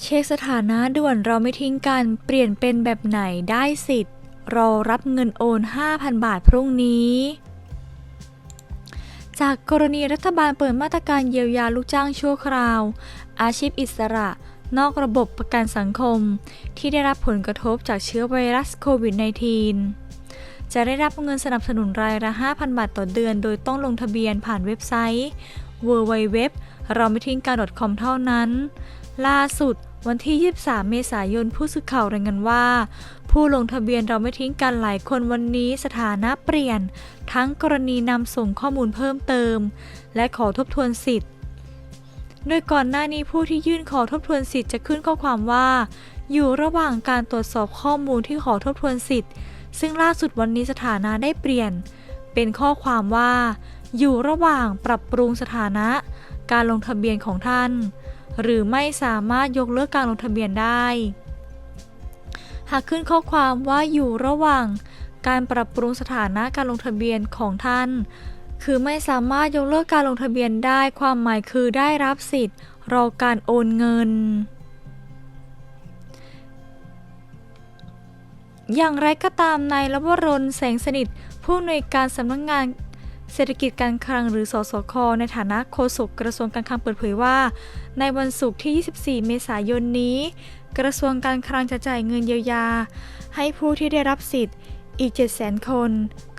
เช็คสถานะด่วนเราไม่ทิ้งกัน เปลี่ยนเป็นแบบไหนได้สิทธิ์ รอรับเงินโอน 5,000 บาทพรุ่งนี้ จากกรณีรัฐบาลเปิดมาตรการเยียวยาลูกจ้างชั่วคราว อาชีพอิสระ นอกระบบประกันสังคม ที่ได้รับผลกระทบจากเชื้อไวรัสโควิด -19 จะได้รับเงินสนับสนุนรายละ 5,000 บาทต่อเดือน โดยต้องลงทะเบียนผ่านเว็บไซต์ www เราไม่ทิ้งการ .com เท่านั้น ล่าสุดวันที่ 23 เมษายนผู้สื่อข่าวรายงานว่า ผู้ลงทะเบียนเราไม่ทิ้งกันหลายคนวันนี้สถานะเปลี่ยน ทั้งกรณีนำส่งข้อมูลเพิ่มเติม และขอทบทวนสิทธิ์ โดยก่อนหน้านี้ผู้ที่ยื่นขอทบทวนสิทธิ์จะขึ้นข้อความว่า อยู่ระหว่างการตรวจสอบข้อมูลที่ขอทบทวนสิทธิ์ ซึ่งล่าสุดวันนี้สถานะได้เปลี่ยน เป็นข้อความว่า อยู่ระหว่างปรับปรุงสถานะ การลงทะเบียนของท่าน หรือไม่สามารถยกเลิกการลงทะเบียนได้ หากขึ้นข้อความว่าอยู่ระหว่างการปรับปรุงสถานะการลงทะเบียนของท่าน คือไม่สามารถยกเลิกการลงทะเบียนได้ ความหมายคือได้รับสิทธิ์รอการโอนเงิน อย่างไรก็ตามนายลวรนแสงสนิทผู้อำนวยการสำนักงงาน เศรษฐกิจการคลังหรือสสค ในฐานะโฆษกกระทรวงการคลังเปิดเผยว่า ในวันศุกร์ที่ 24 เมษายนนี้ กระทรวงการคลังจะจ่ายเงินเยียวยา ให้ผู้ที่ได้รับสิทธิ์อีก 700,000 คน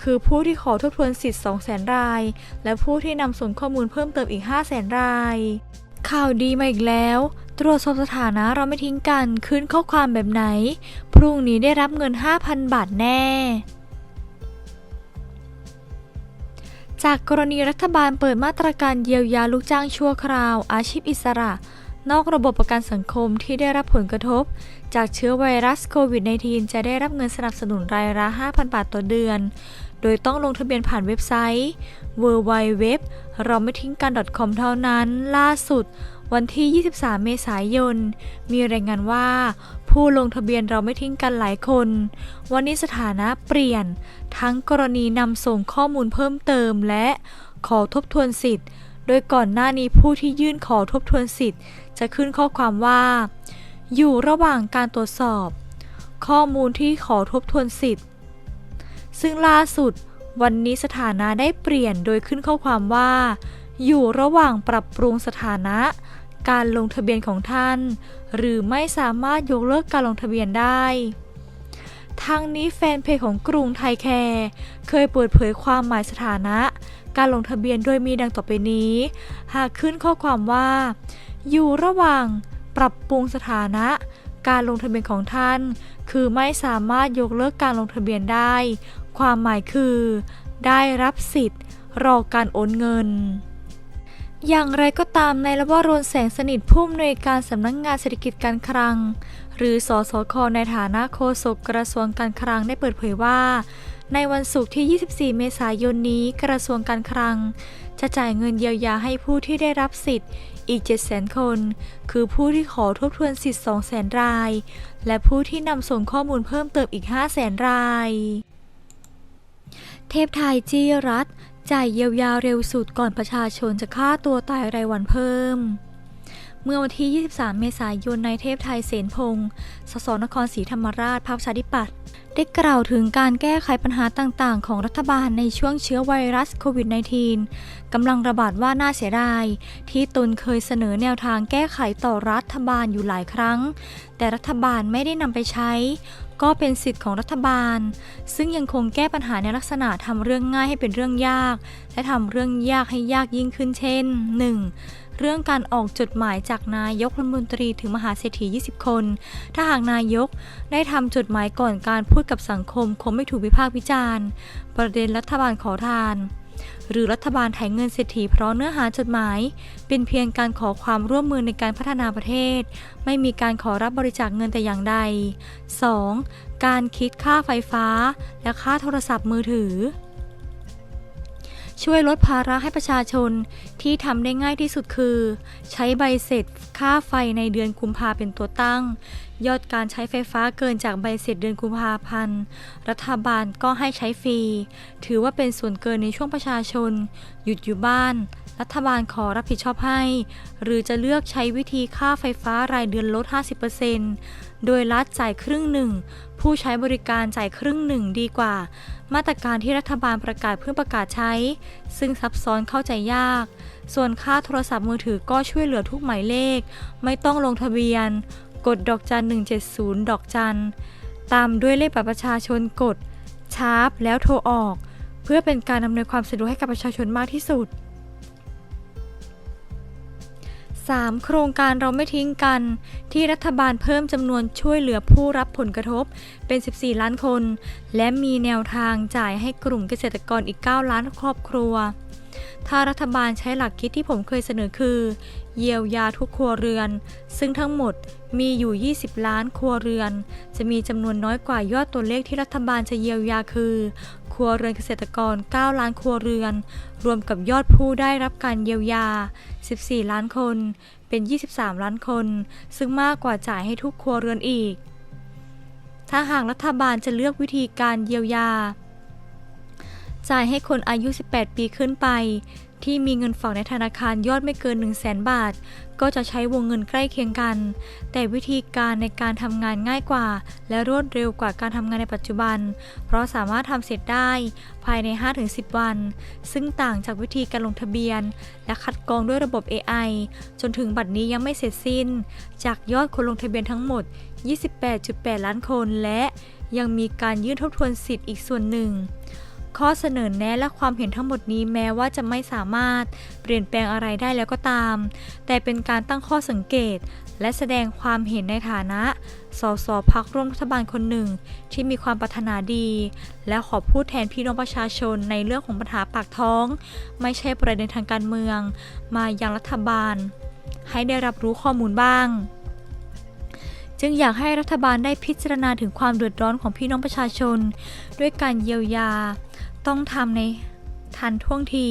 คือผู้ที่ขอทบทวนสิทธิ์ 200,000 ราย และผู้ที่นำส่งข้อมูลเพิ่มเติมอีก 500,000 ราย ข่าวดีมาอีกแล้ว ตรวจสอบสถานะเราไม่ทิ้งกัน ขึ้นข้อความแบบไหน พรุ่งนี้ได้รับเงิน 5,000 บาทแน่ จากกรณีรัฐบาลเปิดมาตรการเยียวยาลูกจ้างชั่วคราว อาชีพอิสระ นอกระบบประกันสังคมที่ได้รับผลกระทบ จากเชื้อไวรัสโควิด -19 จะได้รับเงินสนับสนุนรายละ 5,000 บาทต่อเดือน โดยต้องลงทะเบียนผ่านเว็บไซต์ www เราไม่ทิ้งกัน .com เท่านั้น ล่าสุดวันที่ 23 เมษายน มีรายงานว่า ผู้ลงทะเบียนเราไม่ทิ้งกันหลายคน วันนี้สถานะเปลี่ยน ทั้งกรณีนำส่งข้อมูลเพิ่มเติมและขอทบทวนสิทธิ์ โดยก่อนหน้านี้ผู้ที่ยื่นขอทบทวนสิทธิ์ จะขึ้นข้อความว่า อยู่ระหว่างการตรวจสอบ ข้อมูลที่ขอทบทวนสิทธิ์ ซึ่งล่าสุด วันนี้สถานะได้เปลี่ยนโดยขึ้นข้อความว่า อยู่ระหว่างปรับปรุงสถานะ การลงทะเบียนของท่าน หรือไม่สามารถยกเลิกการลงทะเบียนได้ทางนี้แฟนเพจของกรุงไทยแคร์เคยเปิดเผยความหมายสถานะ การลงทะเบียนโดยมีดังต่อไปนี้ หากขึ้นข้อความว่า อยู่ระหว่างปรับปรุงสถานะ การลงทะเบียนของท่าน คือไม่สามารถยกเลิกการลงทะเบียนได้ ความหมายคือ ได้รับสิทธิ์ รอการโอนเงิน อย่างไรก็ตามในระวรนแสงสนิทผู้อำนวยการสำนักงงานเศรษฐกิจการคลัง หรือสสคในฐานะโฆษกกระทรวงการคลังได้เปิดเผยว่า ในวันศุกร์ที่ 24 เมษายนนี้กระทรวงการคลัง จะจ่ายเงินเยียวยาให้ผู้ที่ได้รับสิทธิ์อีก 700,000 คน คือผู้ที่ขอทบทวนสิทธิ์ 200,000 ราย และผู้ที่นำส่งข้อมูลเพิ่มเติมอีก 500,000 ราย เทพไทยจี้รัฐ จ่ายเยียวยาเร็วสุดก่อนประชาชนจะฆ่าตัวตายรายวันเพิ่ม เมื่อวันที่ 23 เมษายนนายเทพไทยเสนพงศ์ สสนครศรีธรรมราชพรรคประชาธิปัตย์ ได้กล่าวถึงการแก้ไขปัญหาต่างๆ ของรัฐบาลในช่วงเชื้อไวรัสโควิด -19 กำลังระบาดว่าน่าเสียดาย ที่ตนเคยเสนอแนวทางแก้ไขต่อรัฐบาลอยู่หลายครั้ง แต่รัฐบาลไม่ได้นำไปใช้ ก็เป็นสิทธิ์ของรัฐบาล ซึ่งยังคงแก้ปัญหาในลักษณะทำเรื่องง่ายให้เป็นเรื่องยาก และทำเรื่องยากให้ยากยิ่งขึ้นเช่น 1. เรื่องการออกจดหมายจากนายกรัฐมนตรีถึงมหาเศรษฐี 20 คน ถ้าหากนายกได้ทำจดหมายก่อนการพูดกับสังคมคงไม่ถูกวิพากษ์วิจารณ์ ประเด็นรัฐบาลขอทาน หรือรัฐบาลไถเงินเศรษฐีเพราะเนื้อหาจดหมาย เป็นเพียงการขอความร่วมมือในการพัฒนาประเทศ ไม่มีการขอรับบริจาคเงินแต่อย่างใด 2. การคิดค่าไฟฟ้า และค่าโทรศัพท์มือถือ ช่วยลดภาระให้ประชาชนที่ทำได้ง่ายที่สุดคือ ใช้ใบเสร็จค่าไฟในเดือนกุมภาเป็นตัวตั้ง ยอดการใช้ไฟฟ้าเกินจากใบเสร็จเดือนกุมภาพันธ์ รัฐบาลก็ให้ใช้ฟรี ถือว่าเป็นส่วนเกินในช่วงประชาชน หยุดอยู่บ้าน รัฐบาลขอรับผิดชอบให้ หรือจะเลือกใช้วิธีค่าไฟฟ้ารายเดือนลด 50%โดยรัฐจ่ายครึ่งหนึ่ง ผู้ใช้บริการจ่ายครึ่งหนึ่งดีกว่า มาตรการที่รัฐบาลประกาศเพื่อประกาศใช้ ซึ่งซับซ้อนเข้าใจยาก ส่วนค่าโทรศัพท์มือถือก็ช่วยเหลือทุกหมายเลข ไม่ต้องลงทะเบียน กดดอกจัน 170 ดอกจัน ตามด้วยเลขบัตรประชาชนกดชาร์ปแล้วโทรออก เพื่อเป็นการอำนวยความสะดวกให้กับประชาชนมากที่สุด 3. โครงการเราไม่ทิ้งกัน ที่รัฐบาลเพิ่มจำนวนช่วยเหลือผู้รับผลกระทบเป็น 14 ล้านคน และมีแนวทางจ่ายให้กลุ่มเกษตรกรอีก 9 ล้านครอบครัว ถ้ารัฐบาลใช้หลักคิดที่ผมเคยเสนอคือ เยียวยาทุกครัวเรือน ซึ่งทั้งหมดมีอยู่ 20 ล้านครัวเรือน จะมีจำนวนน้อยกว่ายอดตัวเลขที่รัฐบาลจะเยียวยาคือ ครัวเรือนเกษตรกร 9 ล้านครัวเรือน รวมกับยอดผู้ได้รับการเยียวยา 14 ล้านคน เป็น 23 ล้านคน ซึ่งมากกว่าจ่ายให้ทุกครัวเรือนอีก ถ้าหากรัฐบาลจะเลือกวิธีการเยียวยา จ่ายให้คนอายุ 18 ปีขึ้นไป ที่มีเงินฝากในธนาคารยอดไม่เกิน 1 0 0 0 0แบาท ก็จะใช้วงเงินใกล้เคียงกัน แต่วิธีการในการทำงานง่ายกว่า และรวดเร็วกว่าการทำงานในปัจจุบัน เพราะสามารถทำเสร็จได้ภายใน 5-10 วัน ซึ่งต่างจากวิธีการลงทะเบียน และคัดกรองด้วยระบบ AI จนถึงบัดนี้ยังไม่เสร็จสิ้น จากยอดคนลงทะเบียนทั้งหมด 28.8 ล้านคนและยังมีการยื่นทบทวนสิทธิ์อีกส่วนหนึ่ง ข้อเสนอแนะและความเห็นทั้งหมดนี้แม้ว่าจะไม่สามารถเปลี่ยนแปลงอะไรได้แล้วก็ตาม แต่เป็นการตั้งข้อสังเกต และแสดงความเห็นในฐานะ สสพักร่วมรัฐบาลคนหนึ่ง ที่มีความปรารถนาดี และขอพูดแทนพี่น้องประชาชนในเรื่องของปัญหาปากท้อง ไม่ใช่ประเด็นทางการเมือง มายังรัฐบาล ให้ได้รับรู้ข้อมูลบ้างจึงอยากให้รัฐบาลได้พิจารณาถึงความเดือดร้อนของพี่น้องประชาชน ด้วยการเยียวยา ต้องทำในทันท่วงที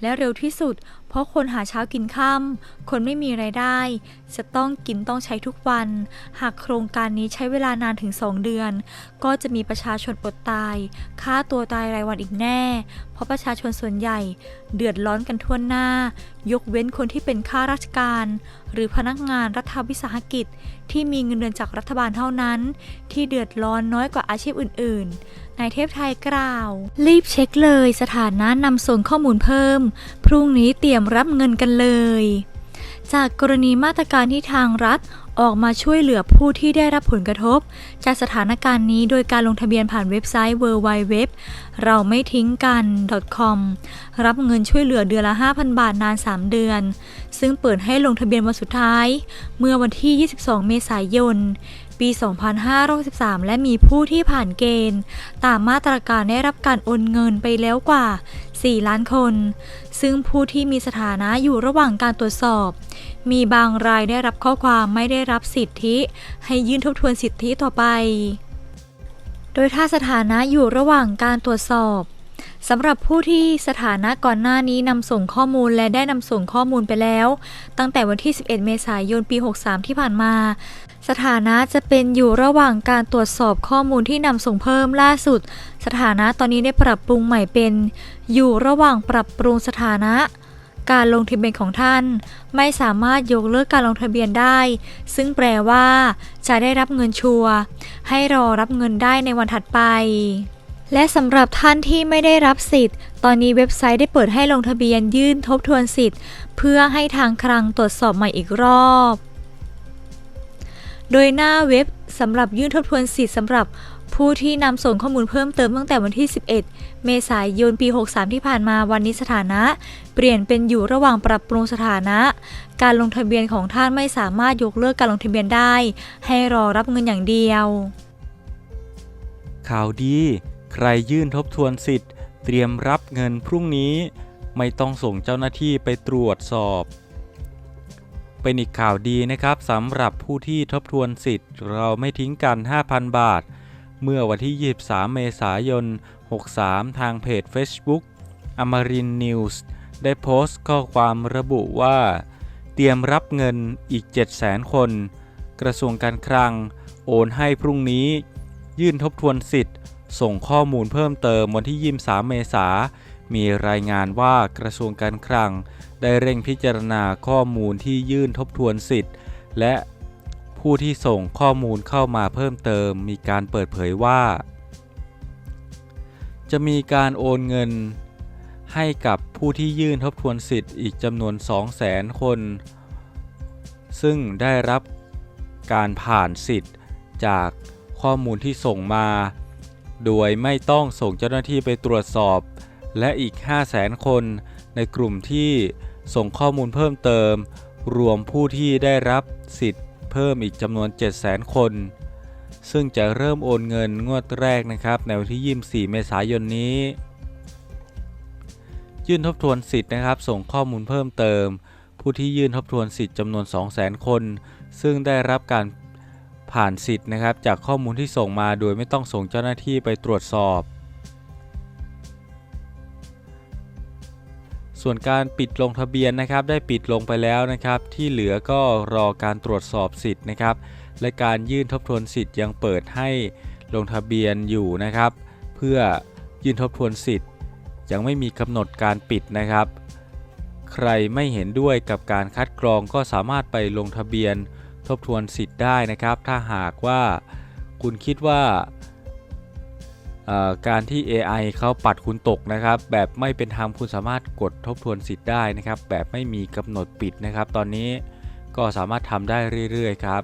และเร็วที่สุด ราะคนหาเช้ากินค่ำคนไม่มีไรายได้ จะต้องกินต้องใช้ทุกวัน หากโครงการนี้ใช้เวลานานถึง2เดือน ก็จะมีประชาชนอดตายฆ่าตัวตายรายวันอีกแน่ เพราะประชาชนส่วนใหญ่ เดือดร้อนกันทั่วหน้า ยกเว้นคนที่เป็นข้าราชการ หรือพนักงานรัฐวิสาหกิจ ที่มีเงินเดือนจากรัฐบาลเท่านั้น ที่เดือดร้อนน้อยกว่าอาชีพอื่น ๆนายเทพไทยกล่าว รีบเช็คเลยสถานะนำส่งข้อมูลเพิ่มพรุ่งนี้เตรียมรับเงินกันเลย จากกรณีมาตรการที่ทางรัฐออกมาช่วยเหลือผู้ที่ได้รับผลกระทบ จากสถานการณ์นี้โดยการลงทะเบียนผ่านเว็บไซต์ www เราไม่ทิ้งกัน .com รับเงินช่วยเหลือเดือนละ 5,000 บาทนาน 3 เดือน ซึ่งเปิดให้ลงทะเบียนวันสุดท้าย เมื่อวันที่ 22 เมษายน ปี 2563 และมีผู้ที่ผ่านเกณฑ์ ตามมาตรการได้รับการโอนเงินไปแล้วกว่า 4 ล้านคน ซึ่งผู้ที่มีสถานะอยู่ระหว่างการตรวจสอบ มีบางรายได้รับข้อความไม่ได้รับสิทธิ ให้ยื่นทบทวนสิทธิต่อไป โดยถ้าสถานะอยู่ระหว่างการตรวจสอบสำหรับผู้ที่สถานะก่อนหน้านี้นำส่งข้อมูลและได้นำส่งข้อมูลไปแล้ว ตั้งแต่วันที่ 11 เมษายน ปี 63 ที่ผ่านมา สถานะจะเป็นอยู่ระหว่างการตรวจสอบข้อมูลที่นำส่งเพิ่มล่าสุด สถานะตอนนี้ได้ปรับปรุงใหม่เป็น อยู่ระหว่างปรับปรุงสถานะ การลงทะเบียนของท่าน ไม่สามารถยกเลิกการลงทะเบียนได้ ซึ่งแปลว่า จะได้รับเงินชัวร์ให้รอรับเงินได้ในวันถัดไปและสำหรับท่านที่ไม่ได้รับสิทธิ์ ตอนนี้เว็บไซต์ได้เปิดให้ลงทะเบียนยื่นทบทวนสิทธิ์ เพื่อให้ทางคลังตรวจสอบใหม่อีกรอบ โดยหน้าเว็บสำหรับยื่นทบทวนสิทธิ์สำหรับผู้ที่นำส่งข้อมูลเพิ่มเติมตั้งแต่วันที่ 11 เมษายนปี 63 ที่ผ่านมาวันนี้สถานะ เปลี่ยนเป็นอยู่ระหว่างปรับปรุงสถานะ การลงทะเบียนของท่านไม่สามารถยกเลิกการลงทะเบียนได้ ให้รอรับเงินอย่างเดียว ข่าวดี ใครยื่นทบทวนสิทธิ์ เตรียมรับเงินพรุ่งนี้ ไม่ต้องส่งเจ้าหน้าที่ไปตรวจสอบ เป็นอีกข่าวดีนะครับสำหรับผู้ที่ทบทวนสิทธิ์ เราไม่ทิ้งกัน 5,000 บาท เมื่อวันที่ 23 เมษายน 63 ทางเพจ Facebook อมรินนิวส์ได้โพสต์ข้อความระบุว่า เตรียมรับเงินอีก 700,000 คน กระทรวงการคลัง โอนให้พรุ่งนี้ ยื่นทบทวนสิทธิ์ ส่งข้อมูลเพิ่มเติมวันที่ 23 เมษายน มีรายงานว่ากระทรวงการคลัง ได้เร่งพิจารณาข้อมูลที่ยื่นทบทวนสิทธิ์ และผู้ที่ส่งข้อมูลเข้ามาเพิ่มเติม มีการเปิดเผยว่า จะมีการโอนเงิน ให้กับผู้ที่ยื่นทบทวนสิทธิ์อีกจำนวน 200,000 คน ซึ่งได้รับการผ่านสิทธิ์จากข้อมูลที่ส่งมา โดยไม่ต้องส่งเจ้าหน้าที่ไปตรวจสอบ และอีก 500,000 คนในกลุ่มที่ส่งข้อมูลเพิ่มเติม รวมผู้ที่ได้รับสิทธิ์เพิ่มอีกจำนวน 700,000 คน ซึ่งจะเริ่มโอนเงินงวดแรกนะครับในวันที่ 24 เมษายนนี้ ยื่นทบทวนสิทธิ์นะครับ ส่งข้อมูลเพิ่มเติม ผู้ที่ยื่นทบทวนสิทธิ์จำนวน 200,000 คน ซึ่งได้รับการผ่านสิทธิ์นะครับจากข้อมูลที่ส่งมาโดยไม่ต้องส่งเจ้าหน้าที่ไปตรวจสอบ ส่วนการปิดลงทะเบียนนะครับ ได้ปิดลงไปแล้วนะครับ ที่เหลือก็รอการตรวจสอบสิทธิ์นะครับ และการยื่นทบทวนสิทธิ์ยังเปิดให้ลงทะเบียนอยู่นะครับ เพื่อยื่นทบทวนสิทธิ์ ยังไม่มีกำหนดการปิดนะครับ ใครไม่เห็นด้วยกับการคัดกรองก็สามารถไปลงทะเบียนทบทวนสิทธิ์ได้นะครับ ถ้าหากว่าคุณคิดว่า การที่ AI เขาปัดคุณตกนะครับ แบบไม่เป็นธรรมคุณสามารถกดทบทวนสิทธิ์ได้นะครับ แบบไม่มีกำหนดปิดนะครับ ตอนนี้ก็สามารถทำได้เรื่อยๆครับ